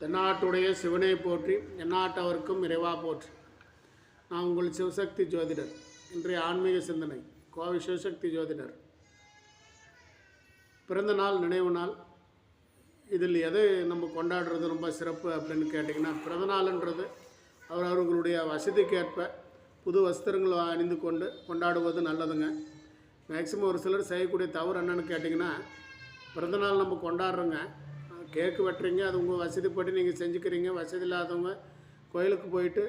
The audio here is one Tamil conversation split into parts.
தென்னாட்டுடைய சிவனை போற்றி எந்நாட்டவர்க்கும் இறைவா போற்றி. நான் உங்கள் சிவசக்தி ஜோதிடர். இன்றைய ஆன்மீக சிந்தனை கோவை சிவசக்தி ஜோதிடர். பிறந்த நாள் நினைவு நாள். இதில் எதை நம்ம கொண்டாடுறது ரொம்ப சிறப்பு அப்படின்னு கேட்டிங்கன்னா பிறந்த நாள்ன்றது அவர் அவர்களுடைய வசதிக்கேற்ப புது வஸ்திரங்கள் அணிந்து கொண்டு கொண்டாடுவது நல்லதுங்க. மேக்சிமம் ஒரு சிலர் செய்யக்கூடிய தவறு என்னன்னு கேட்டிங்கன்னா பிறந்தநாள் நம்ம கொண்டாடுறோங்க. கேக்கு வெட்டுறீங்க அது உங்கள் வசதிப்படி நீங்கள் செஞ்சுக்கிறீங்க வசதி இல்லாதவங்க கோயிலுக்கு போயிட்டு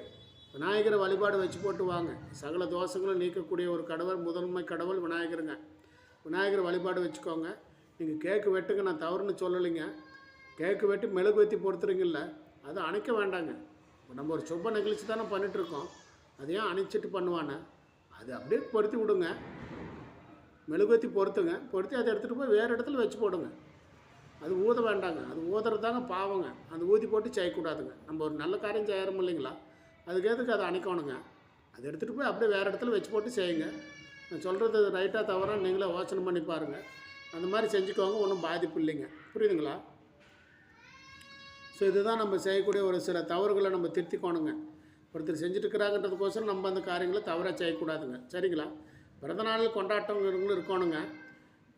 விநாயகரை வழிபாடு வச்சு போட்டு வாங்க. சகல தோஷங்களும் நீக்கக்கூடிய ஒரு கடவுள் முதன்மை கடவுள் விநாயகருங்க. விநாயகர் வழிபாடு வச்சுக்கோங்க. நீங்கள் கேக்கு வெட்டுங்க நான் தவறுன்னு சொல்லலைங்க. கேக்கு வெட்டி மெழுகுவத்தி பொறுத்துறீங்கல்ல அதை அணைக்க வேண்டாங்க. நம்ம ஒரு சுப நிகழ்ச்சி தானே பண்ணிகிட்ருக்கோம் அதையும் அணைச்சிட்டு பண்ணுவானே? அது அப்படியே பொருத்தி விடுங்க. மெழுகுவத்தி பொறுத்துங்க பொருத்தி அதை எடுத்துகிட்டு போய் வேறு இடத்துல வச்சு போடுங்க. அது ஊத வேண்டாங்க அது ஊதுறது தாங்க பாவங்க. அந்த ஊதி போட்டு செய்யக்கூடாதுங்க. நம்ம ஒரு நல்ல காரியம் செய்கிறோம் இல்லைங்களா? அதுக்கு எதுக்கு அதை அணைக்கணுங்க? அதை எடுத்துகிட்டு போய் அப்படியே வேறு இடத்துல வச்சு போட்டு செய்யுங்க. நான் சொல்கிறது ரைட்டாக தவறாக நீங்களே யோசனை பண்ணி பாருங்கள் அந்த மாதிரி செஞ்சுக்கோங்க. ஒன்றும் பாதிப்பு இல்லைங்க. புரியுதுங்களா? ஸோ இதுதான் நம்ம செய்யக்கூடிய ஒரு சில தவறுகளை நம்ம திருத்திக்கோணுங்க. ஒருத்தர் செஞ்சுட்டுருக்கிறாங்கன்றதுக்கோசரம் நம்ம அந்த காரியங்களை தவறாக செய்யக்கூடாதுங்க. சரிங்களா? பிறந்த நாள் கொண்டாட்டங்களும் இருக்கணுங்க.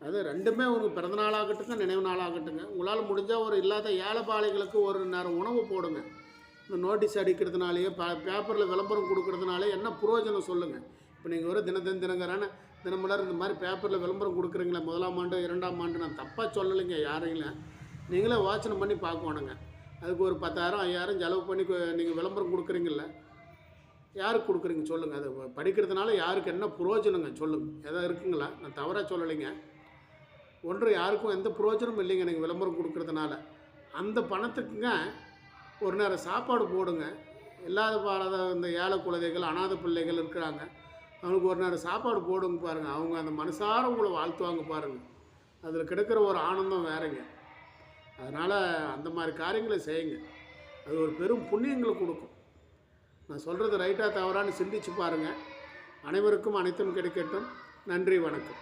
அது ரெண்டுமே உங்களுக்கு பிறந்த நாளாகட்டுங்க நினைவு நாளாகட்டுங்க உங்களால் முடிஞ்சால் ஒரு இல்லாத ஏழைப்பாளைகளுக்கு ஒரு நேரம் உணவு போடுங்க. இந்த நோட்டீஸ் அடிக்கிறதுனாலேயே ப பேப்பரில் விளம்பரம் கொடுக்கறதுனாலே என்ன புரோஜனம் சொல்லுங்கள் இப்போ நீங்கள் ஒரு தினத்தின் தினகரான தினமலர் இந்த மாதிரி பேப்பரில் விளம்பரம் கொடுக்குறீங்களே முதலாம் ஆண்டு இரண்டாம் ஆண்டு நான் தப்பாக சொல்லலைங்க யாரையும் நீங்களே யோசனை பண்ணி பார்க்கணுங்க. அதுக்கு ஒரு பத்தாயிரம் ஐயாயிரம் செலவு பண்ணி நீங்கள் விளம்பரம் கொடுக்குறீங்கள யாருக்கு கொடுக்குறீங்க சொல்லுங்கள் அது படிக்கிறதுனால யாருக்கு என்ன புரோஜனங்க சொல்லுங்கள் எதாவது இருக்குங்களா? நான் தவறாக சொல்லலைங்க. ஒன்று யாருக்கும் எந்த பிரயோஜனமும் இல்லைங்க நீங்கள் விளம்பரம் கொடுக்கறதுனால. அந்த பணத்துக்குங்க ஒரு நேரம் சாப்பாடு போடுங்க. இல்லாத பாராத இந்த ஏழை குழந்தைகள் அனாத பிள்ளைகள் இருக்கிறாங்க. அவங்களுக்கு ஒரு நேரம் சாப்பாடு போடுங்க பாருங்கள் அவங்க அந்த மனசார உங்களை வாழ்த்துவாங்க பாருங்கள் அதில் கிடைக்கிற ஒரு ஆனந்தம் வேறங்க. அதனால் அந்த மாதிரி காரியங்களை செய்யுங்க. அது ஒரு பெரும் புண்ணியங்களை கொடுக்கும். நான் சொல்கிறது ரைட்டாக தவறான்னு சிந்திச்சு பாருங்கள் அனைவருக்கும் அனைத்தும் கிடைக்கட்டும். நன்றி வணக்கம்.